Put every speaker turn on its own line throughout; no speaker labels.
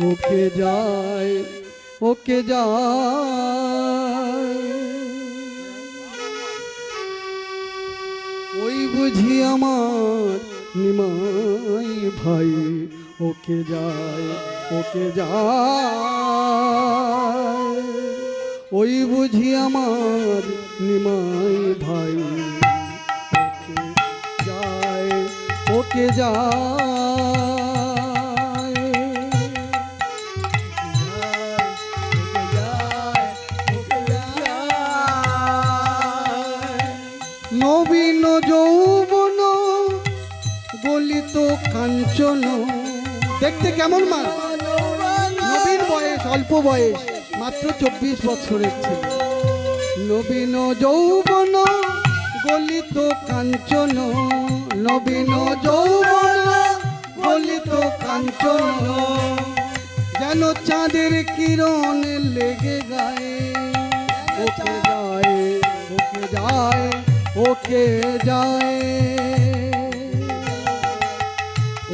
ওকে যায় ওকে যায়। ওই বুঝি আমার নিমাই ভাই, ওকে যায় ওকে যায়। ওই বুঝি আমার নিমাই ভাই, ওকে যায় ওকে যায়। নবীন যৌবন, গলিত কাঞ্চন। দেখতে কেমন মা? নবীন বয়স, অল্প বয়স, মাত্র চব্বিশ বছরের ছিল। নবীন যৌবন, গলিত কাঞ্চন। নবীন যৌবন, গলিত কাঞ্চন। যেন চাঁদের কিরণ লেগে গায়ে ওকে যায়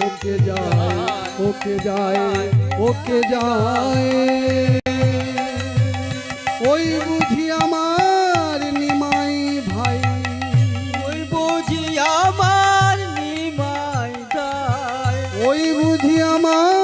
ওকে যায় ওকে যায় ওকে যায়। ওই বুঝি আমার নিমাই ভাই। ওই বুঝি আমার নিমাই ওই বুঝি আমার